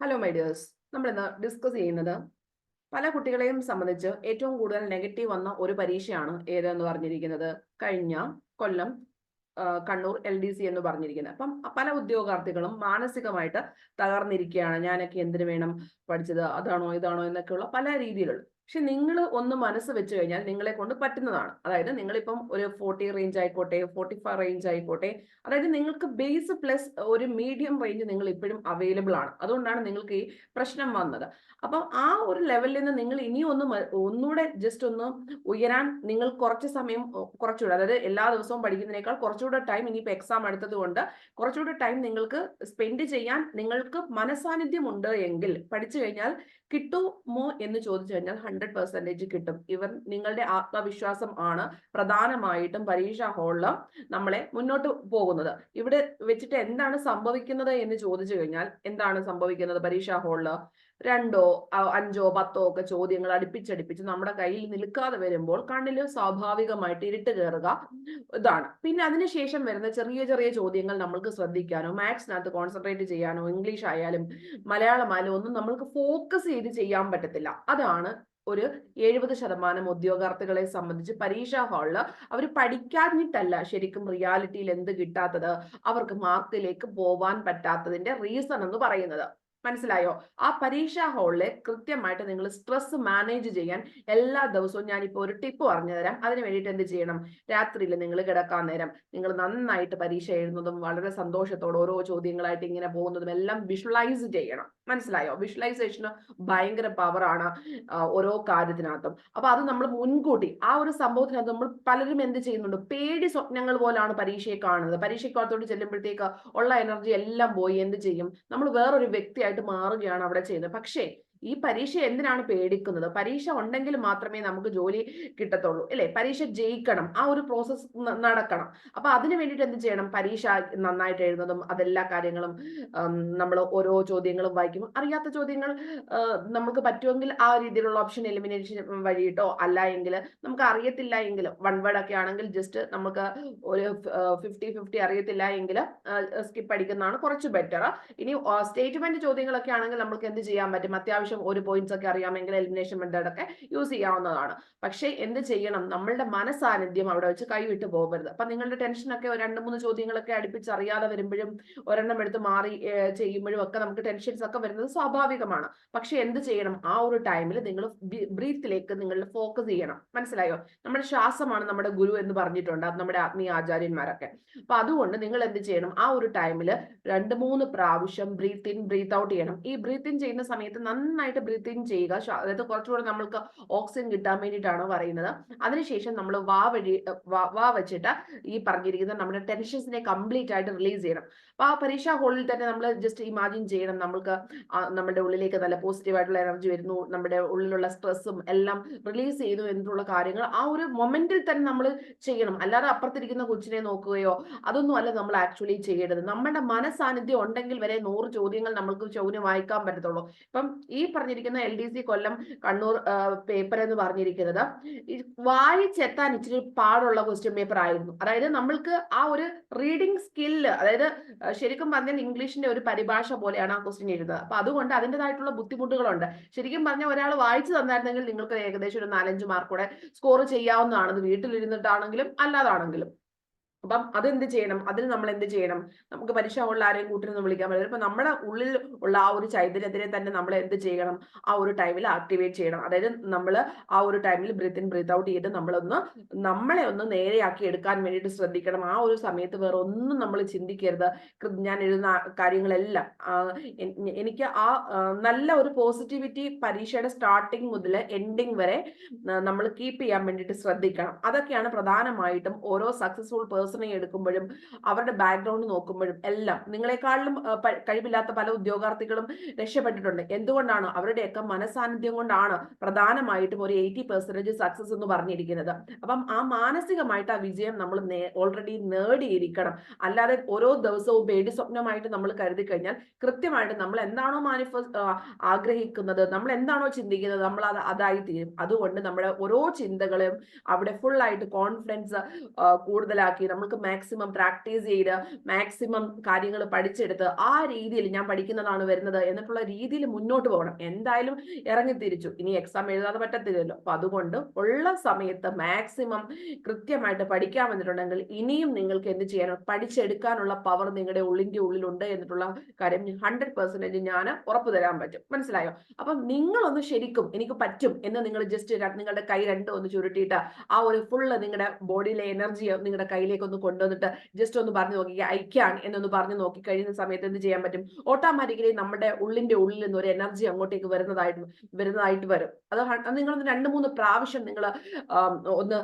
Hello my dears നമ്മൾ ഇന്ന് discuss ചെയ്യുന്നത് പല കുട്ടികളെയും സംബന്ധിച്ച് ഏറ്റവും കൂടുതൽ നെഗറ്റീവ് വന്ന ഒരു പരീക്ഷയാണ് ഏതെന്ന് പറഞ്ഞിരിക്കുന്നത്. കഴിഞ്ഞ Kollam Kannur L D C എന്ന് പറഞ്ഞിരിക്കുന്നത്. അപ്പം പല ഉദ്യോഗാർത്ഥികളും മാനസികമായിട്ട് തകർന്നിരിക്കുകയാണ്. ഞാനൊക്കെ എന്തിനു വേണം പഠിച്ചത്? അതാണോ ഇതാണോ എന്നൊക്കെയുള്ള പല രീതിയിലുള്ള പക്ഷെ നിങ്ങൾ ഒന്ന് മനസ്സ് വെച്ച് കഴിഞ്ഞാൽ നിങ്ങളെ കൊണ്ട് പറ്റുന്നതാണ്. അതായത് നിങ്ങളിപ്പം ഒരു ഫോർട്ടി റേഞ്ച് ആയിക്കോട്ടെ ഫോർട്ടി ഫൈവ് റേഞ്ച് ആയിക്കോട്ടെ അതായത് നിങ്ങൾക്ക് ബേസ് പ്ലസ് ഒരു മീഡിയം റേഞ്ച് നിങ്ങൾ ഇപ്പോഴും അവൈലബിൾ ആണ്. അതുകൊണ്ടാണ് നിങ്ങൾക്ക് ഈ പ്രശ്നം വന്നത്. അപ്പം ആ ഒരു ലെവലിൽ നിന്ന് നിങ്ങൾ ഇനിയും ഒന്ന് ഒന്നുകൂടെ ജസ്റ്റ് ഒന്ന് ഉയരാൻ നിങ്ങൾ കുറച്ച് സമയം കുറച്ചുകൂടെ അതായത് എല്ലാ ദിവസവും പഠിക്കുന്നതിനേക്കാൾ കുറച്ചുകൂടെ ടൈം ഇനിയിപ്പോൾ എക്സാം എടുത്തത് കൊണ്ട് കുറച്ചുകൂടെ ടൈം നിങ്ങൾക്ക് സ്പെൻഡ് ചെയ്യാൻ നിങ്ങൾക്ക് മനസാന്നിധ്യം ഉണ്ട് എങ്കിൽ പഠിച്ചു കഴിഞ്ഞാൽ കിട്ടുമോ എന്ന് ചോദിച്ചു കഴിഞ്ഞാൽ ഹൺഡ്രഡ് പെർസെന്റേജ് കിട്ടും. ഇവർ നിങ്ങളുടെ ആത്മവിശ്വാസം ആണ് പ്രധാനമായിട്ടും പരീക്ഷാ ഹാളിൽ നമ്മളെ മുന്നോട്ട് പോകുന്നത്. ഇവിടെ വെച്ചിട്ട് എന്താണ് സംഭവിക്കുന്നത് എന്ന് ചോദിച്ചു കഴിഞ്ഞാൽ എന്താണ് സംഭവിക്കുന്നത് പരീക്ഷാ ഹാളിൽ രണ്ടോ അഞ്ചോ പത്തോ ഒക്കെ ചോദ്യങ്ങൾ അടുപ്പിച്ചടുപ്പിച്ച് നമ്മുടെ കയ്യിൽ നിൽക്കാതെ വരുമ്പോൾ കണ്ണിൽ സ്വാഭാവികമായിട്ട് ഇരുട്ട് കയറുക ഇതാണ്. പിന്നെ അതിനുശേഷം വരുന്ന ചെറിയ ചെറിയ ചോദ്യങ്ങൾ നമ്മൾക്ക് ശ്രദ്ധിക്കാനോ മാത്സിനകത്ത് കോൺസെൻട്രേറ്റ് ചെയ്യാനോ ഇംഗ്ലീഷ് ആയാലും മലയാളമായാലും ഒന്നും നമ്മൾക്ക് ഫോക്കസ് ചെയ്ത് ചെയ്യാൻ പറ്റത്തില്ല. അതാണ് ഒരു എഴുപത് ശതമാനം ഉദ്യോഗാർത്ഥികളെ സംബന്ധിച്ച് പരീക്ഷാ ഹാളിൽ അവർ പഠിക്കാഞ്ഞിട്ടല്ല ശരിക്കും റിയാലിറ്റിയിൽ എന്ത് കിട്ടാത്തത് അവർക്ക് മാർക്കിലേക്ക് പോവാൻ പറ്റാത്തതിന്റെ റീസൺ എന്ന് പറയുന്നത്. മനസ്സിലായോ? ആ പരീക്ഷാ ഹാളിലെ കൃത്യമായിട്ട് നിങ്ങൾ സ്ട്രെസ് മാനേജ് ചെയ്യാൻ എല്ലാ ദിവസവും ഞാനിപ്പോൾ ഒരു ടിപ്പ് പറഞ്ഞു തരാം അതിന് വേണ്ടിയിട്ട് എന്ത് ചെയ്യണം? രാത്രിയിൽ നിങ്ങൾ കിടക്കാൻ നേരം നിങ്ങൾ നന്നായിട്ട് പരീക്ഷ എഴുതുന്നതും വളരെ സന്തോഷത്തോടെ ഓരോ ചോദ്യങ്ങളായിട്ട് ഇങ്ങനെ പോകുന്നതും എല്ലാം വിഷ്വലൈസ് ചെയ്യണം. മനസ്സിലായോ? വിഷ്വലൈസേഷന് ഭയങ്കര പവറാണ് ഓരോ കാര്യത്തിനകത്തും. അപ്പൊ അത് നമ്മൾ മുൻകൂട്ടി ആ ഒരു സംഭവത്തിനകത്ത് നമ്മൾ പലരും എന്ത് ചെയ്യുന്നുണ്ട്? പേടി സ്വപ്നങ്ങൾ പോലാണ് പരീക്ഷയെ കാണുന്നത്. പരീക്ഷയ്ക്കകത്തോട്ട് ചെല്ലുമ്പോഴത്തേക്ക് ഉള്ള എനർജി എല്ലാം പോയി. എന്ത് ചെയ്യും? നമ്മൾ വേറൊരു വ്യക്തിയായിട്ട് മാറുകയാണ് അവിടെ ചെയ്യുന്നത്. പക്ഷേ ഈ പരീക്ഷ എന്തിനാണ് പേടിക്കുന്നത്? പരീക്ഷ ഉണ്ടെങ്കിൽ മാത്രമേ നമുക്ക് ജോലി കിട്ടത്തുള്ളൂ അല്ലെ? പരീക്ഷ ജയിക്കണം ആ ഒരു പ്രോസസ്സ് നടക്കണം. അപ്പൊ അതിന് വേണ്ടിയിട്ട് എന്ത് ചെയ്യണം? പരീക്ഷ നന്നായിട്ട് എഴുതുന്നതും അതെല്ലാ കാര്യങ്ങളും നമ്മൾ ഓരോ ചോദ്യങ്ങളും വായിക്കും അറിയാത്ത ചോദ്യങ്ങൾ നമുക്ക് പറ്റുമെങ്കിൽ ആ രീതിയിലുള്ള ഓപ്ഷൻ എലിമിനേഷൻ വഴിയിട്ടോ അല്ല എങ്കിൽ നമുക്ക് അറിയത്തില്ല എങ്കിൽ വൺ വേർഡ് ഒക്കെ ആണെങ്കിൽ ജസ്റ്റ് നമുക്ക് ഒരു ഫിഫ്റ്റി ഫിഫ്റ്റി അറിയത്തില്ല എങ്കിൽ സ്കിപ്പ് അടിക്കുന്നതാണ് കുറച്ച് ബെറ്റർ ഇനി സ്റ്റേറ്റ്മെന്റ് ചോദ്യങ്ങളൊക്കെ ആണെങ്കിൽ നമുക്ക് എന്ത് ചെയ്യാൻ പറ്റും? അത്യാവശ്യം ഒരു പോയിന്റ്സ് ഒക്കെ അറിയാമെങ്കിൽ എലിമിനേഷൻ മെത്തേഡ് ഒക്കെ യൂസ് ചെയ്യാവുന്നതാണ്. പക്ഷേ എന്ത് ചെയ്യണം? നമ്മളുടെ മനസാന്നിധ്യം അവിടെ വെച്ച് കൈവിട്ട് പോകരുത്. അപ്പൊ നിങ്ങളുടെ ടെൻഷനൊക്കെ രണ്ട് മൂന്ന് ചോദ്യങ്ങളൊക്കെ അടുപ്പിച്ച് അറിയാതെ വരുമ്പോഴും ഒരെണ്ണം എടുത്ത് മാറി ചെയ്യുമ്പോഴും ഒക്കെ നമുക്ക് ടെൻഷൻസ് ഒക്കെ വരുന്നത് സ്വാഭാവികമാണ്. പക്ഷെ എന്ത് ചെയ്യണം? ആ ഒരു ടൈമിൽ നിങ്ങൾ ബ്രീത്തിലേക്ക് നിങ്ങൾ ഫോക്കസ് ചെയ്യണം. മനസ്സിലായോ? നമ്മുടെ ശ്വാസമാണ് നമ്മുടെ ഗുരു എന്ന് പറഞ്ഞിട്ടുണ്ട്. നമ്മുടെ ആത്മീയ ആചാര്യന്മാരൊക്കെ. അപ്പൊ അതുകൊണ്ട് നിങ്ങൾ എന്ത് ചെയ്യണം? ആ ഒരു ടൈമിൽ രണ്ട് മൂന്ന് പ്രാവശ്യം ബ്രീത്ത് ഇൻ ബ്രീത്ത് ഔട്ട് ചെയ്യണം. ഈ ബ്രീത്ത് ഇൻ ചെയ്യുന്ന സമയത്ത് നന്നായിട്ട് ബ്രീത്ത് ഇൻ ചെയ്യുക. അതായത് കുറച്ചുകൂടെ നമ്മൾക്ക് ഓക്സിജൻ കിട്ടാൻ വേണ്ടിയിട്ടാണ് പറയുന്നത്. അതിനുശേഷം നമ്മൾ വാ വഴി വാ- വെച്ചിട്ട് ഈ പറഞ്ഞിരിക്കുന്ന നമ്മുടെ ടെൻഷൻസിനെ കംപ്ലീറ്റ് ആയിട്ട് റിലീസ് ചെയ്യണം. അപ്പൊ ആ പരീക്ഷാ ഹോളിൽ തന്നെ നമ്മൾ ജസ്റ്റ് ഇമാജിൻ ചെയ്യണം. നമ്മൾക്ക് നമ്മുടെ ഉള്ളിലേക്ക് നല്ല പോസിറ്റീവ് ആയിട്ടുള്ള എനർജി വരുന്നു. നമ്മുടെ ഉള്ളിലുള്ള സ്ട്രെസ്സും എല്ലാം റിലീസ് ചെയ്യുന്നു എന്നുള്ള കാര്യങ്ങൾ ആ ഒരു മൊമെന്റിൽ തന്നെ നമ്മൾ ചെയ്യണം. അല്ലാതെ അപ്പുറത്തിരിക്കുന്ന കൊച്ചിനെ നോക്കുകയോ അതൊന്നും അല്ല നമ്മൾ ആക്ച്വലി ചെയ്യേണ്ടത്. നമ്മുടെ മനസാന്നിധ്യം ഉണ്ടെങ്കിൽ വരെ നൂറ് ചോദ്യങ്ങൾ നമ്മൾക്ക് ചോദ്യം വായിക്കാൻ പറ്റത്തുള്ളൂ. ഇപ്പം ഈ പറഞ്ഞിരിക്കുന്ന L D C Kollam Kannur paper എന്ന് പറഞ്ഞിരിക്കുന്നത്. വായിച്ചെത്താൻ ഇച്ചിരി പാടുള്ള ക്വസ്റ്റ്യൻ പേപ്പർ ആയിരുന്നു. അതായത് നമ്മൾക്ക് ആ ഒരു റീഡിംഗ് സ്കില്ല് അതായത് ശരിക്കും പറഞ്ഞാൽ ഇംഗ്ലീഷിന്റെ ഒരു പരിഭാഷ പോലെയാണ് ആ ക്വസ്റ്റ്യൻ എഴുതുന്നത്. അപ്പൊ അതുകൊണ്ട് അതിന്റെതായിട്ടുള്ള ബുദ്ധിമുട്ടുകളുണ്ട്. ശരിക്കും പറഞ്ഞാൽ ഒരാൾ വായിച്ചു തന്നായിരുന്നെങ്കിൽ നിങ്ങൾക്ക് ഏകദേശം ഒരു നാലഞ്ച് മാർക്കൂടെ സ്കോർ ചെയ്യാവുന്നതാണ്. വീട്ടിലിരുന്നിട്ടാണെങ്കിലും അല്ലാതാണെങ്കിലും. അപ്പം അതെന്ത് ചെയ്യണം? അതിൽ നമ്മൾ എന്ത് ചെയ്യണം? നമുക്ക് പരീക്ഷ ഉള്ള ആരെയും കൂട്ടിനൊന്നും വിളിക്കാൻ പറ്റില്ല. ഇപ്പൊ നമ്മുടെ ഉള്ളിൽ ഉള്ള ആ ഒരു ചൈതന്യത്തിനെ തന്നെ നമ്മൾ എന്ത് ചെയ്യണം? ആ ഒരു ടൈമിൽ ആക്ടിവേറ്റ് ചെയ്യണം. അതായത് നമ്മൾ ആ ഒരു ടൈമിൽ ബ്രീത്ത് ഇൻ ബ്രീത്ത് ഔട്ട് ചെയ്ത് നമ്മളൊന്ന് നമ്മളെ ഒന്ന് നേരെയാക്കി എടുക്കാൻ വേണ്ടിയിട്ട് ശ്രദ്ധിക്കണം. ആ ഒരു സമയത്ത് വേറെ ഒന്നും നമ്മൾ ചിന്തിക്കരുത്. ഞാൻ എഴുതുന്ന കാര്യങ്ങളെല്ലാം. എനിക്ക് ആ നല്ല ഒരു പോസിറ്റിവിറ്റി പരീക്ഷയുടെ സ്റ്റാർട്ടിങ് മുതൽ എൻഡിങ് വരെ നമ്മൾ കീപ്പ് ചെയ്യാൻ വേണ്ടിയിട്ട് ശ്രദ്ധിക്കണം. അതൊക്കെയാണ് പ്രധാനമായിട്ടും ഓരോ സക്സസ്ഫുൾ പേഴ്സണെ എടുക്കുമ്പോഴും അവരുടെ ബാക്ക്ഗ്രൗണ്ട് നോക്കുമ്പോഴും എല്ലാം നിങ്ങളെക്കാളിലും കഴിവില്ലാത്ത പല ഉദ്യോഗാർത്ഥികളും രക്ഷപ്പെട്ടിട്ടുണ്ട്. എന്തുകൊണ്ടാണ്? അവരുടെയൊക്കെ മനസാന്നിധ്യം കൊണ്ടാണ് പ്രധാനമായിട്ടും ഒരു എയ്റ്റി പെർസെന്റേജ് സക്സസ് എന്ന് പറഞ്ഞിരിക്കുന്നത്. അപ്പം ആ മാനസികമായിട്ട് ആ വിജയം നമ്മൾ ഓൾറെഡി നേടിയിരിക്കണം. അല്ലാതെ ഓരോ ദിവസവും പേടി സ്വപ്നമായിട്ട് നമ്മൾ കരുതി കഴിഞ്ഞാൽ കൃത്യമായിട്ട് നമ്മൾ എന്താണോ മാനിഫെസ്റ്റ് ആഗ്രഹിക്കുന്നത് നമ്മൾ എന്താണോ ചിന്തിക്കുന്നത് നമ്മൾ അത് അതായി തീരും അതുകൊണ്ട് നമ്മുടെ ഓരോ ചിന്തകളും അവിടെ ഫുൾ ആയിട്ട് കോൺഫിഡൻസ് കൂടുതലാക്കി നമ്മൾ നമുക്ക് മാക്സിമം പ്രാക്ടീസ് ചെയ്ത് മാക്സിമം കാര്യങ്ങൾ പഠിച്ചെടുത്ത് ആ രീതിയിൽ ഞാൻ പഠിക്കുന്നതാണ് വരുന്നത് എന്നിട്ടുള്ള രീതിയിൽ മുന്നോട്ട് പോകണം. എന്തായാലും ഇറങ്ങി തിരിച്ചു ഇനി എക്സാം എഴുതാതെ പറ്റത്തില്ലല്ലോ. അപ്പൊ അതുകൊണ്ട് ഉള്ള സമയത്ത് മാക്സിമം കൃത്യമായിട്ട് പഠിക്കാൻ വന്നിട്ടുണ്ടെങ്കിൽ ഇനിയും നിങ്ങൾക്ക് എന്ത് ചെയ്യാനോ? പഠിച്ചെടുക്കാനുള്ള പവർ നിങ്ങളുടെ ഉള്ളിന്റെ ഉള്ളിലുണ്ട് എന്നിട്ടുള്ള കാര്യം ഹൺഡ്രഡ് പെർസെന്റേജ് ഞാൻ ഉറപ്പു തരാൻ പറ്റും. മനസ്സിലായോ? അപ്പം നിങ്ങളൊന്ന് ശരിക്കും എനിക്ക് പറ്റും എന്ന് നിങ്ങൾ ജസ്റ്റ് നിങ്ങളുടെ കൈ രണ്ടും ഒന്ന് ചുരുട്ടിയിട്ട് ആ ഒരു ഫുള്ള് നിങ്ങളുടെ ബോഡിയിലെ എനർജി നിങ്ങളുടെ കയ്യിലേക്ക് ഒന്ന് കൊണ്ടുവന്നിട്ട് ജസ്റ്റ് ഒന്ന് പറഞ്ഞു നോക്കി ഐക്യാണ് എന്നൊന്ന് പറഞ്ഞു നോക്കി കഴിയുന്ന സമയത്ത് എന്ത് ചെയ്യാൻ പറ്റും? ഓട്ടോമാറ്റിക്കലി നമ്മുടെ ഉള്ളിന്റെ ഉള്ളിൽ നിന്ന് ഒരു എനർജി അങ്ങോട്ടേക്ക് വരുന്നതായിട്ട് വരുന്നതായിട്ട് വരും. അത് നിങ്ങളൊന്ന് രണ്ട് മൂന്ന് പ്രാവശ്യം നിങ്ങൾ ഒന്ന്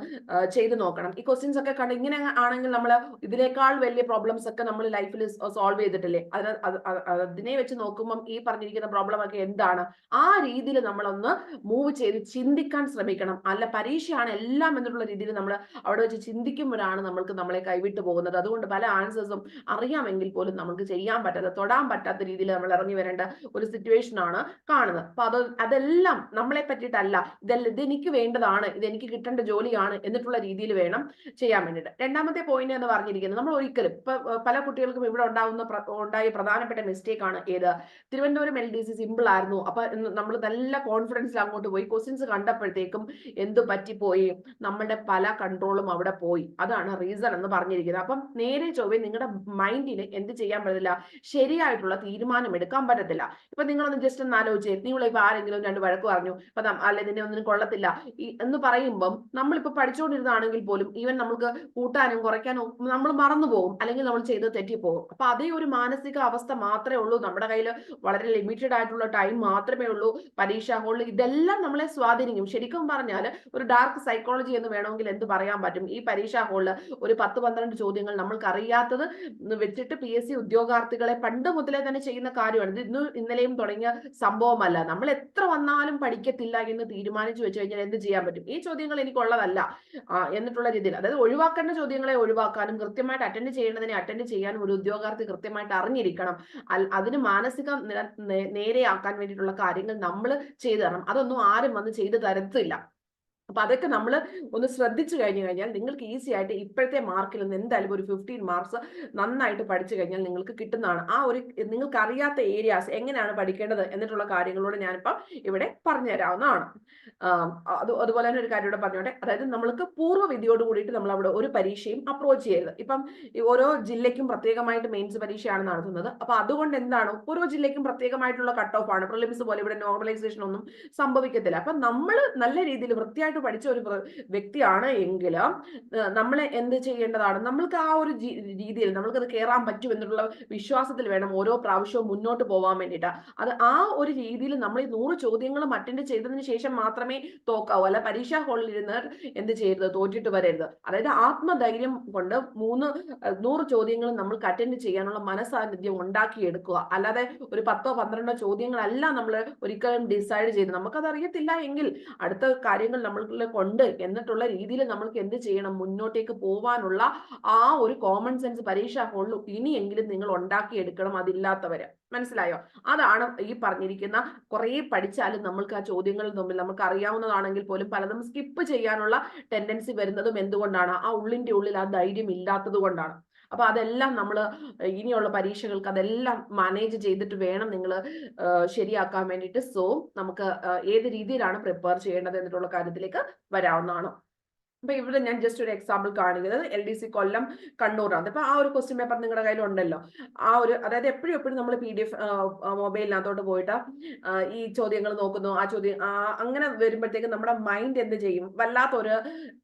ചെയ്തു നോക്കണം. ഈ ക്വസ്റ്റ്യൻസ് ഒക്കെ കണ്ട് ഇങ്ങനെ ആണെങ്കിൽ നമ്മൾ ഇതിനേക്കാൾ വലിയ പ്രോബ്ലംസ് ഒക്കെ നമ്മൾ ലൈഫിൽ സോൾവ് ചെയ്തിട്ടില്ലേ? അതിന് അത് അത് അതിനെ വെച്ച് നോക്കുമ്പം ഈ പറഞ്ഞിരിക്കുന്ന പ്രോബ്ലം ഒക്കെ എന്താണ്? ആ രീതിയിൽ നമ്മളൊന്ന് മൂവ് ചെയ്ത് ചിന്തിക്കാൻ ശ്രമിക്കണം. അല്ല പരീക്ഷയാണ് എല്ലാം എന്നുള്ള രീതിയിൽ നമ്മൾ അവിടെ വെച്ച് ചിന്തിക്കുമ്പോഴാണ് നമ്മൾക്ക് നമ്മളെ കൈവിട്ടു പോകുന്നത്. അതുകൊണ്ട് പല ആൻസേഴ്സും അറിയാമെങ്കിൽ പോലും നമുക്ക് ചെയ്യാൻ പറ്റാത്ത തൊടാൻ പറ്റാത്ത രീതിയിൽ നമ്മൾ ഇറങ്ങി വരേണ്ട ഒരു സിറ്റുവേഷൻ ആണ് കാണുന്നത്. അപ്പൊ അത് അതെല്ലാം നമ്മളെ പറ്റിയിട്ടല്ല. ഇതെല്ലാം ഇതെനിക്ക് വേണ്ടതാണ്. ഇതെനിക്ക് കിട്ടേണ്ട ജോലിയാണ് എന്നിട്ടുള്ള രീതിയിൽ വേണം ചെയ്യാൻ വേണ്ടിയിട്ട്. രണ്ടാമത്തെ പോയിന്റ് എന്ന് പറഞ്ഞിരിക്കുന്നത് നമ്മൾ ഒരിക്കലും ഇപ്പൊ പല കുട്ടികൾക്കും ഇവിടെ ഉണ്ടാകുന്ന ഉണ്ടായ പ്രധാനപ്പെട്ട മിസ്റ്റേക്ക് ആണ് ഏത്? Thiruvananthapuram L D C simple ആയിരുന്നു. അപ്പൊ നമ്മൾ നല്ല കോൺഫിഡൻസിൽ അങ്ങോട്ട് പോയി. ക്വസ്റ്റ്യൻസ് കണ്ടപ്പോഴത്തേക്കും എന്ത് പറ്റിപ്പോയി? നമ്മളുടെ പല കൺട്രോളും അവിടെ പോയി. അതാണ് റീസൺ എന്ന് പറഞ്ഞിരിക്കുന്നത് അപ്പം നേരെ ചൊവ്വേ നിങ്ങളുടെ മൈൻഡിന് എന്ത് ചെയ്യാൻ പറ്റത്തില്ല? ശരിയായിട്ടുള്ള തീരുമാനം എടുക്കാൻ പറ്റത്തില്ല. ഇപ്പൊ നിങ്ങളൊന്ന് ജസ്റ്റ് ഒന്ന് ആലോചിച്ചേ. നിങ്ങൾ ഇപ്പൊ ആരെങ്കിലും രണ്ട് വഴക്ക് പറഞ്ഞു. അപ്പൊ അല്ലെ നിന്നെ ഒന്നിനും കൊള്ളത്തില്ല. എന്ന് പറയുമ്പം നമ്മളിപ്പോ പഠിച്ചുകൊണ്ടിരുന്നാണെങ്കിൽ പോലും ഈവൻ നമുക്ക് കൂട്ടാനും കുറയ്ക്കാനും നമ്മൾ മറന്നു പോകും. അല്ലെങ്കിൽ നമ്മൾ ചെയ്ത് തെറ്റിപ്പോകും. അപ്പൊ അതേ ഒരു മാനസിക അവസ്ഥ മാത്രമേ ഉള്ളൂ. നമ്മുടെ കയ്യിൽ വളരെ ലിമിറ്റഡ് ആയിട്ടുള്ള ടൈം മാത്രമേ ഉള്ളൂ. പരീക്ഷ ഹോളിൽ ഇതെല്ലാം നമ്മളെ സ്വാധീനിക്കും. ശരിക്കും പറഞ്ഞാൽ ഒരു ഡാർക്ക് സൈക്കോളജി എന്ന് വേണമെങ്കിൽ എന്ത് പറയാൻ പറ്റും? ഈ പരീക്ഷാ ഹോളിൽ ഒരു പന്ത്രണ്ട് ചോദ്യങ്ങൾ നമ്മൾക്ക് അറിയാത്തത് വെച്ചിട്ട് പി എസ് സി ഉദ്യോഗാർത്ഥികളെ പണ്ട് മുതലേ തന്നെ ചെയ്യുന്ന കാര്യമാണ്. ഇത് ഇന്നും ഇന്നലെയും തുടങ്ങിയ സംഭവമല്ല. നമ്മൾ എത്ര വന്നാലും പഠിക്കത്തില്ല എന്ന് തീരുമാനിച്ചു വെച്ച് കഴിഞ്ഞാൽ എന്ത് ചെയ്യാൻ പറ്റും? ഈ ചോദ്യങ്ങൾ എനിക്കുള്ളതല്ല. എന്നിട്ടുള്ള രീതിയിൽ. അതായത് ഒഴിവാക്കേണ്ട ചോദ്യങ്ങളെ ഒഴിവാക്കാനും കൃത്യമായിട്ട് അറ്റൻഡ് ചെയ്യേണ്ടതിനെ അറ്റൻഡ് ചെയ്യാനും ഒരു ഉദ്യോഗാർത്ഥി കൃത്യമായിട്ട് അറിഞ്ഞിരിക്കണം. അതിന് മാനസിക നേരെയാക്കാൻ വേണ്ടിയിട്ടുള്ള കാര്യങ്ങൾ നമ്മൾ ചെയ്തു തരണം. അതൊന്നും ആരും വന്ന് ചെയ്തു തരത്തില്ല. അപ്പൊ അതൊക്കെ നമ്മൾ ഒന്ന് ശ്രദ്ധിച്ചു കഴിഞ്ഞു കഴിഞ്ഞാൽ നിങ്ങൾക്ക് ഈസി ആയിട്ട് ഇപ്പോഴത്തെ മാർക്കിൽ നിന്ന് എന്തായാലും ഒരു ഫിഫ്റ്റീൻ മാർക്സ് നന്നായിട്ട് പഠിച്ചു കഴിഞ്ഞാൽ നിങ്ങൾക്ക് കിട്ടുന്നതാണ്. ആ ഒരു നിങ്ങൾക്ക് അറിയാത്ത ഏരിയാസ് എങ്ങനെയാണ് പഠിക്കേണ്ടത് എന്നിട്ടുള്ള കാര്യങ്ങളോട് ഞാനിപ്പം ഇവിടെ പറഞ്ഞു തരാവുന്നതാണ് അത് അതുപോലെ തന്നെ ഒരു കാര്യം ഇവിടെ പറഞ്ഞോട്ടെ. അതായത് നമ്മൾക്ക് പൂർവ വിധിയോട് കൂടിയിട്ട് നമ്മൾ അവിടെ ഒരു പരീക്ഷയും അപ്രോച്ച് ചെയ്യരുത്. ഇപ്പം ഓരോ ജില്ലയ്ക്കും പ്രത്യേകമായിട്ട് മെയിൻസ് പരീക്ഷയാണ് നടത്തുന്നത്. അപ്പൊ അതുകൊണ്ട് എന്താണ്? ഓരോ ജില്ലയ്ക്കും പ്രത്യേകമായിട്ടുള്ള കട്ട് ഓഫ് ആണ്. പ്രിലിംസ് പോലെ ഇവിടെ നോർമലൈസേഷൻ ഒന്നും സംഭവിക്കത്തില്ല. അപ്പൊ നമ്മൾ നല്ല രീതിയിൽ വൃത്തിയായിട്ട് പഠിച്ച ഒരു വ്യക്തിയാണ് എങ്കിൽ നമ്മൾ എന്ത് ചെയ്യേണ്ടതാണ്? നമ്മൾക്ക് ആ ഒരു രീതിയിൽ നമ്മൾക്ക് അത് കയറാൻ പറ്റും എന്നുള്ള വിശ്വാസത്തിൽ വേണം ഓരോ പ്രാവശ്യവും മുന്നോട്ട് പോകാൻ വേണ്ടിയിട്ട്. അത് ആ ഒരു രീതിയിൽ നമ്മൾ ഈ നൂറ് ചോദ്യങ്ങളും അറ്റൻഡ് ചെയ്തതിന് ശേഷം മാത്രമേ തോക്കാവൂ. അല്ല പരീക്ഷാ ഹാളിൽ ഇരുന്ന് എന്ത് ചെയ്യരുത്? തോറ്റിട്ട് വരരുത്. അതായത് ആത്മധൈര്യം കൊണ്ട് മൂന്ന് നൂറ് ചോദ്യങ്ങളും നമ്മൾക്ക് അറ്റൻഡ് ചെയ്യാനുള്ള മനസാന്നിധ്യം ഉണ്ടാക്കിയെടുക്കുക. അല്ലാതെ ഒരു പത്തോ പന്ത്രണ്ടോ ചോദ്യങ്ങളല്ല നമ്മൾ ഒരിക്കലും ഡിസൈഡ് ചെയ്ത്. നമുക്കത് അറിയത്തില്ല എങ്കിൽ അടുത്ത കാര്യങ്ങൾ നമ്മളിൽ കൊണ്ട് എന്നിട്ടുള്ള രീതിയിൽ നമ്മൾക്ക് എന്ത് ചെയ്യണം? മുന്നോട്ടേക്ക് പോവാനുള്ള ആ ഒരു കോമൺ സെൻസ് പരീക്ഷാ ഹോളിൽ ഇനിയെങ്കിലും നിങ്ങൾ ഉണ്ടാക്കിയെടുക്കണം അതില്ലാത്തവര്. മനസ്സിലായോ? അതാണ് ഈ പറഞ്ഞിരിക്കുന്ന കുറെ പഠിച്ചാലും നമ്മൾക്ക് ആ ചോദ്യങ്ങളിൽ തമ്മിൽ നമുക്ക് അറിയാവുന്നതാണെങ്കിൽ പോലും പലതും സ്കിപ്പ് ചെയ്യാനുള്ള ടെൻഡൻസി വരുന്നതും എന്തുകൊണ്ടാണ്? ആ ഉള്ളിന്റെ ഉള്ളിൽ ആ ധൈര്യം ഇല്ലാത്തത് കൊണ്ടാണ് അപ്പൊ അതെല്ലാം നമ്മൾ ഇനിയുള്ള പരീക്ഷകൾക്ക് അതെല്ലാം മാനേജ് ചെയ്തിട്ട് വേണം നിങ്ങൾ ശരിയാക്കാൻ വേണ്ടിയിട്ട്. സോ നമുക്ക് ഏത് രീതിയിലാണ് പ്രിപ്പയർ ചെയ്യേണ്ടത് എന്നിട്ടുള്ള കാര്യത്തിലേക്ക് വരാവുന്നതാണ്. അപ്പൊ ഇവിടെ ഞാൻ ജസ്റ്റ് ഒരു എക്സാമ്പിൾ കാണിക്കുന്നത്. എൽ ഡി സി കൊല്ലം കണ്ണൂറാണ് അപ്പൊ ആ ഒരു ക്വസ്റ്റ്യൻ പേപ്പർ നിങ്ങളുടെ കയ്യിൽ ഉണ്ടല്ലോ. ആ ഒരു അതായത് എപ്പോഴും എപ്പോഴും നമ്മൾ പി ഡി എഫ് മൊബൈലിനകത്തോട്ട് പോയിട്ട് ഈ ചോദ്യങ്ങൾ നോക്കുന്നു ആ ചോദ്യം അങ്ങനെ വരുമ്പോഴത്തേക്ക് നമ്മുടെ മൈൻഡ് എന്ത് ചെയ്യും? വല്ലാത്തൊരു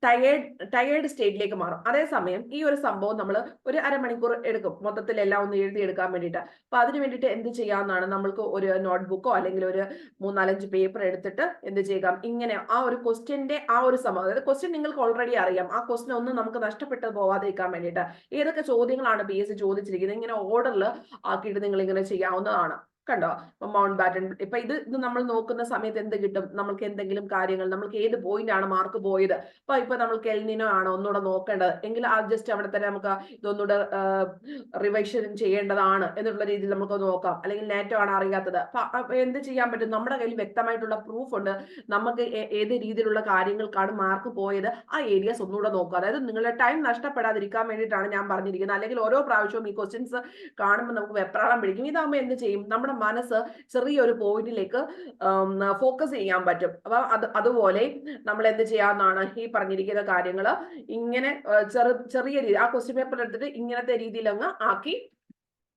ടയേർഡ് ടയേർഡ് സ്റ്റേറ്റിലേക്ക് മാറും. അതേസമയം ഈ ഒരു സംഭവം നമ്മൾ ഒരു അരമണിക്കൂർ എടുക്കും. മൊത്തത്തിൽ എല്ലാം ഒന്ന് എഴുതി എടുക്കാൻ വേണ്ടിയിട്ട്. അപ്പൊ അതിന് വേണ്ടിയിട്ട് എന്ത് ചെയ്യാവുന്നതാണ് നമ്മൾക്ക് ഒരു നോട്ട്ബുക്കോ അല്ലെങ്കിൽ ഒരു മൂന്നാലഞ്ച് പേപ്പർ എടുത്തിട്ട് എന്ത് ചെയ്യാം ഇങ്ങനെ ആ ഒരു ക്വസ്റ്റ്യന്റെ ആ ഒരു സംഭവം അതായത് ക്വസ്റ്റ്യൻ നിങ്ങൾക്ക് ഓൾറെഡി അറിയാം. ആ ക്വസ്റ്റ്യൻ ഒന്നും നമുക്ക് നഷ്ടപ്പെട്ട് പോവാതിരിക്കാൻ വേണ്ടിയിട്ട്. ഏതൊക്കെ ചോദ്യങ്ങളാണ് പി എസ് സി ചോദിച്ചിരിക്കുന്നത്? ഇങ്ങനെ ഓർഡറിൽ ആക്കിയിട്ട് നിങ്ങൾ ഇങ്ങനെ ചെയ്യാവുന്നതാണ്. കണ്ടോ? ഇപ്പൊ മൗണ്ട് ബാറ്റൺ ഇപ്പൊ ഇത് ഇത് നമ്മൾ നോക്കുന്ന സമയത്ത് എന്ത് കിട്ടും? നമ്മൾക്ക് എന്തെങ്കിലും കാര്യങ്ങൾ നമ്മൾക്ക് ഏത് പോയിന്റ് ആണ് മാർക്ക് പോയത്? അപ്പൊ ഇപ്പൊ നമ്മൾക്ക് എൽനിനോ ആണോ ഒന്നുകൂടെ നോക്കേണ്ടത്? എങ്കിൽ ആ ജസ്റ്റ് അവിടെ തന്നെ നമുക്ക് ഇതൊന്നുകൂടെ റിവൈഷൻ ചെയ്യേണ്ടതാണ് എന്നുള്ള രീതിയിൽ നമുക്ക് നോക്കാം. അല്ലെങ്കിൽ നേറ്റോ ആണ് അറിയാത്തത്. അപ്പൊ എന്ത് ചെയ്യാൻ പറ്റും? നമ്മുടെ കയ്യിൽ വ്യക്തമായിട്ടുള്ള പ്രൂഫ് ഉണ്ട്. നമുക്ക് ഏത് രീതിയിലുള്ള കാര്യങ്ങൾക്കാണ് മാർക്ക് പോയത്? ആ ഏരിയസ് ഒന്നുകൂടെ നോക്കുക. അതായത് നിങ്ങളുടെ ടൈം നഷ്ടപ്പെടാതിരിക്കാൻ വേണ്ടിയിട്ടാണ് ഞാൻ പറഞ്ഞിരിക്കുന്നത്. അല്ലെങ്കിൽ ഓരോ പ്രാവശ്യവും ഈ ക്വസ്റ്റ്യൻസ് കാണുമ്പോൾ നമുക്ക് വെപ്രാളം പിടിക്കും. ഇതാകുമ്പോൾ എന്ത് ചെയ്യും? നമ്മുടെ മനസ്സ് ചെറിയൊരു പോയിന്റിലേക്ക് ഫോക്കസ് ചെയ്യാൻ പറ്റും. അപ്പൊ അത് അതുപോലെ നമ്മൾ എന്ത് ചെയ്യാന്നാണ് ഈ പറഞ്ഞിരിക്കുന്ന കാര്യങ്ങൾ ഇങ്ങനെ ചെറു ചെറിയ രീതി ആ ക്വസ്റ്റ്യൻ പേപ്പർ എടുത്തിട്ട് ഇങ്ങനത്തെ രീതിയിൽ അങ്ങ് ആക്കി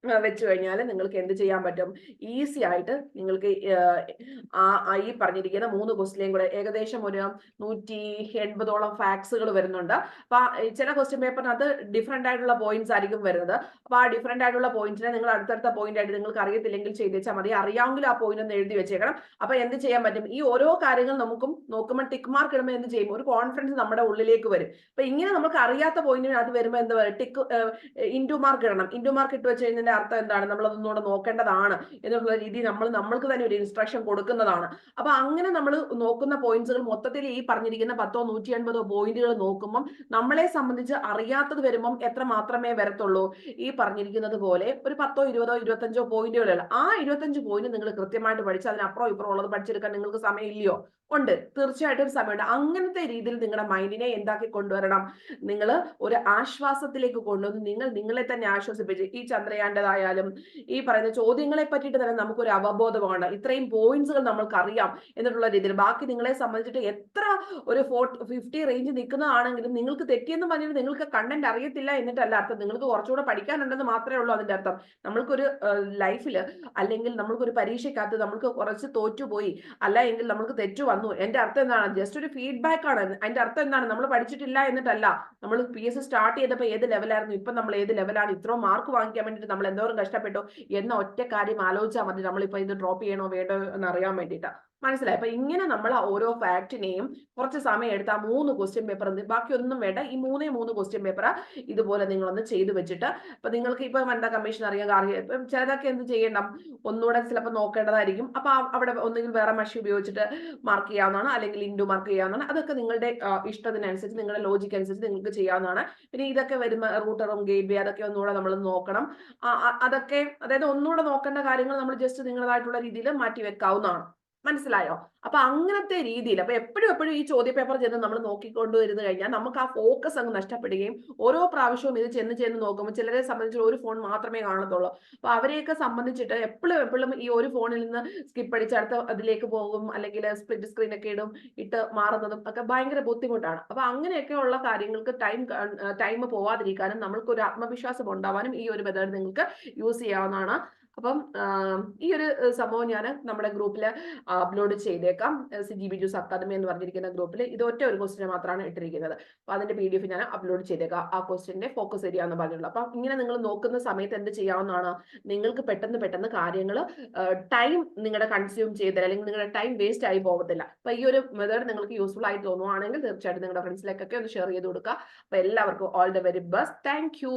വെച്ച് കഴിഞ്ഞാൽ നിങ്ങൾക്ക് എന്ത് ചെയ്യാൻ പറ്റും? ഈസി ആയിട്ട് നിങ്ങൾക്ക് ആ ഈ പറഞ്ഞിരിക്കുന്ന മൂന്ന് ക്വസ്റ്റ്യൻ കൂടെ ഏകദേശം ഒരു നൂറ്റി എൺപതോളം ഫാക്സുകൾ വരുന്നുണ്ട്. അപ്പൊ ചില ക്വസ്റ്റ്യൻ പേപ്പറിനകത്ത് ഡിഫറെന്റ് ആയിട്ടുള്ള പോയിന്റ്സ് ആയിരിക്കും വരുന്നത്. അപ്പൊ ആ ഡിഫറെന്റ് ആയിട്ടുള്ള പോയിന്റിനെ നിങ്ങൾ അടുത്തടുത്ത പോയിന്റ് ആയിട്ട് നിങ്ങൾക്ക് അറിയത്തില്ലെങ്കിൽ ചെയ്ത് വെച്ചാൽ മതി. അറിയാമെങ്കിൽ ആ പോയിന്റ് ഒന്ന് എഴുതി വെച്ചേക്കണം. അപ്പൊ എന്ത് ചെയ്യാൻ പറ്റും? ഈ ഓരോ കാര്യങ്ങൾ നമുക്കും നോക്കുമ്പോൾ ടിക്ക് മാർക്ക് ഇടുമ്പോൾ എന്ത് ചെയ്യും? ഒരു കോൺഫിഡൻസ് നമ്മുടെ ഉള്ളിലേക്ക് വരും. അപ്പൊ ഇങ്ങനെ നമുക്ക് അറിയാത്ത പോയിന്റിനകത്ത് വരുമ്പോൾ എന്താ ടിക്ക് ഇൻഡു മാർക്ക് ഇടണം. ഇൻഡു മാർക്ക് ഇട്ട് വെച്ച് കഴിഞ്ഞതിന്റെ അർത്ഥം എന്താണ്? നമ്മൾ അതൊന്നുകൂടെ നോക്കേണ്ടതാണ് എന്നുള്ള രീതി നമ്മൾ നമ്മൾക്ക് തന്നെ ഒരു ഇൻസ്ട്രക്ഷൻ കൊടുക്കുന്നതാണ്. അപ്പൊ അങ്ങനെ നമ്മൾ നോക്കുന്ന പോയിന്റ്സുകൾ മൊത്തത്തിൽ ഈ പറഞ്ഞിരിക്കുന്ന പത്തോ നൂറ്റി എൺപതോ പോയിന്റുകൾ നോക്കുമ്പം നമ്മളെ സംബന്ധിച്ച് അറിയാത്തത് വരുമ്പം എത്ര മാത്രമേ വരത്തുള്ളൂ? ഈ പറഞ്ഞിരിക്കുന്നത് പോലെ ഒരു പത്തോ ഇരുപതോ ഇരുപത്തഞ്ചോ പോയിന്റുകളല്ല ആ ഇരുപത്തഞ്ച് പോയിന്റ് നിങ്ങൾ കൃത്യമായിട്ട് പഠിച്ച് അതിനപ്പുറം ഇപ്പുറം ഉള്ളത് പഠിച്ചെടുക്കാൻ നിങ്ങൾക്ക് സമയമില്ലയോ? ഉണ്ട്. തീർച്ചയായിട്ടും സമയമുണ്ട്. അങ്ങനത്തെ രീതിയിൽ നിങ്ങളുടെ മൈൻഡിനെ എന്താക്കി കൊണ്ടുവരണം? നിങ്ങൾ ഒരു ആശ്വാസത്തിലേക്ക് കൊണ്ടുവന്ന് നിങ്ങൾ നിങ്ങളെ തന്നെ ആശ്വസിപ്പിച്ച് ഈ ചന്ദ്രയാന്റേതായാലും ഈ പറയുന്ന ചോദ്യങ്ങളെ പറ്റിയിട്ട് തന്നെ നമുക്കൊരു അവബോധമാണ്. ഇത്രയും പോയിന്റ്സുകൾ നമ്മൾക്ക് അറിയാം എന്നുള്ള രീതിയിൽ. ബാക്കി നിങ്ങളെ സംബന്ധിച്ചിട്ട് എത്ര ഒരു ഫോർട്ടി ഫിഫ്റ്റി റേഞ്ച് നിൽക്കുന്നതാണെങ്കിലും നിങ്ങൾക്ക് തെറ്റിയെന്ന് പറഞ്ഞാൽ നിങ്ങൾക്ക് കണ്ടന്റ് അറിയത്തില്ല എന്നിട്ടല്ല അർത്ഥം. നിങ്ങൾക്ക് കുറച്ചുകൂടെ പഠിക്കാനുണ്ടെന്ന് മാത്രമേ ഉള്ളൂ അതിന്റെ അർത്ഥം. നമ്മൾക്കൊരു ലൈഫിൽ അല്ലെങ്കിൽ നമ്മൾക്കൊരു പരീക്ഷയ്ക്കകത്ത് നമ്മൾക്ക് കുറച്ച് തോറ്റുപോയി. അല്ല എങ്കിൽ നമ്മൾക്ക് തെറ്റു വന്നു. എന്റെ അർത്ഥം എന്താണ്? ജസ്റ്റ് ഒരു ഫീഡ്ബാക്ക് ആണ്. അതിന്റെ അർത്ഥം എന്താണ്? നമ്മൾ പഠിച്ചിട്ടില്ല എന്നിട്ടല്ല. നമ്മൾ പി എസ് സ്റ്റാർട്ട് ചെയ്തപ്പോൾ ഏത് ലെവലായിരുന്നു ഇപ്പൊ നമ്മൾ ഏത് ലെവലാണ് ഇത്രയും മാർക്ക് വാങ്ങിക്കാൻ വേണ്ടിയിട്ട് നമ്മൾ എന്തോരം കഷ്ടപ്പെട്ടു. എന്ന ഒറ്റ കാര്യം ആലോചിച്ചാൽ മതി. നമ്മളിപ്പോ ഇത് ഡ്രോപ്പ് ചെയ്യണോ വേണ്ടോ എന്ന് അറിയാൻ വേണ്ടിയിട്ട് മനസ്സിലായി? അപ്പൊ ഇങ്ങനെ നമ്മൾ ഓരോ ഫാക്റ്റിനെയും കുറച്ച് സമയം എടുത്ത് ആ മൂന്ന് ക്വസ്റ്റ്യൻ പേപ്പർ ബാക്കി ഒന്നും വേണ്ട. ഈ മൂന്നേ മൂന്ന് ക്വസ്റ്റ്യൻ പേപ്പർ ഇതുപോലെ നിങ്ങളൊന്ന് ചെയ്തു വെച്ചിട്ട് ഇപ്പൊ നിങ്ങൾക്ക് ഇപ്പൊ വനിതാ കമ്മീഷൻ അറിയാൻ കാര്യം ചിലതൊക്കെ എന്ത് ചെയ്യണം ഒന്നുകൂടെ ചിലപ്പോൾ നോക്കേണ്ടതായിരിക്കും. അപ്പൊ അവിടെ ഒന്നുകിൽ വേറെ മഷി ഉപയോഗിച്ചിട്ട് മാർക്ക് ചെയ്യാവുന്നതാണ് അല്ലെങ്കിൽ ഇൻഡു മാർക്ക് ചെയ്യാവുന്നതാണ്. അതൊക്കെ നിങ്ങളുടെ ഇഷ്ടത്തിനനുസരിച്ച് നിങ്ങളുടെ ലോജിക് അനുസരിച്ച് നിങ്ങൾക്ക് ചെയ്യാവുന്നതാണ്. പിന്നെ ഇതൊക്കെ വരുന്ന റൂട്ടറും ഗേറ്റ് വേ അതൊക്കെ ഒന്നുകൂടെ നമ്മൾ നോക്കണം. അതൊക്കെ അതായത് ഒന്നുകൂടെ നോക്കേണ്ട കാര്യങ്ങൾ നമ്മൾ ജസ്റ്റ് നിങ്ങളതായിട്ടുള്ള രീതിയിൽ മാറ്റി വെക്കാവുന്നതാണ്. മനസ്സിലായോ? അപ്പൊ അങ്ങനത്തെ രീതിയിൽ അപ്പൊ എപ്പോഴും എപ്പോഴും ഈ ചോദ്യ പേപ്പർ ചെന്ന് നമ്മൾ നോക്കിക്കൊണ്ടുവരുന്നു കഴിഞ്ഞാൽ നമുക്ക് ആ ഫോക്കസ് അങ്ങ് നഷ്ടപ്പെടുകയും ഓരോ പ്രാവശ്യവും ഇത് ചെന്ന് ചെന്ന് നോക്കുമ്പോൾ ചിലരെ സംബന്ധിച്ച് ഒരു ഫോൺ മാത്രമേ കാണത്തുള്ളൂ. അപ്പൊ അവരെയൊക്കെ സംബന്ധിച്ചിട്ട് എപ്പോഴും എപ്പോഴും ഈ ഒരു ഫോണിൽ നിന്ന് സ്കിപ്പ് അടിച്ച് അടുത്ത അതിലേക്ക് പോകും അല്ലെങ്കിൽ സ്പ്ലിറ്റ് സ്ക്രീൻ ഒക്കെ ഇടും ഇട്ട് മാറുന്നതും ഒക്കെ ഭയങ്കര ബുദ്ധിമുട്ടാണ്. അപ്പൊ അങ്ങനെയൊക്കെയുള്ള കാര്യങ്ങൾക്ക് ടൈം ടൈം പോവാതിരിക്കാനും നമ്മൾക്ക് ഒരു ആത്മവിശ്വാസം ഉണ്ടാവാനും ഈ ഒരു മെത്തേഡ് നിങ്ങൾക്ക് യൂസ് ചെയ്യാവുന്നതാണ്. അപ്പം ഈ ഒരു സംഭവം ഞാൻ നമ്മുടെ ഗ്രൂപ്പിൽ അപ്ലോഡ് ചെയ്തേക്കാം. C G B juice academy എന്ന് പറഞ്ഞിരിക്കുന്ന ഗ്രൂപ്പിൽ ഇത് ഒറ്റ ഒരു ക്വസ്റ്റിന് മാത്രമാണ് ഇട്ടിരിക്കുന്നത്. അപ്പൊ അതിന്റെ പി ഡി എഫ് ഞാൻ അപ്ലോഡ് ചെയ്തേക്കാം ആ ക്വസ്റ്റിന്റെ ഫോക്കസ് ഏരിയ എന്ന് പറഞ്ഞിട്ടുള്ളത് അപ്പം ഇങ്ങനെ നിങ്ങൾ നോക്കുന്ന സമയത്ത് എന്ത് ചെയ്യാവുന്നതാണ്? നിങ്ങൾക്ക് പെട്ടെന്ന് പെട്ടെന്ന് കാര്യങ്ങൾ ടൈം നിങ്ങളുടെ കൺസ്യൂം ചെയ്തില്ല അല്ലെങ്കിൽ നിങ്ങളുടെ ടൈം വേസ്റ്റ് ആയി പോകത്തില്ല. അപ്പൊ ഈ ഒരു മെത്തേഡ് നിങ്ങൾക്ക് യൂസ്ഫുൾ ആയി തോന്നുവാണെങ്കിൽ തീർച്ചയായിട്ടും നിങ്ങളുടെ ഫ്രണ്ട്സിലേക്കൊക്കെ ഒന്ന് ഷെയർ ചെയ്ത് കൊടുക്കുക. അപ്പൊ എല്ലാവർക്കും all the very best thank you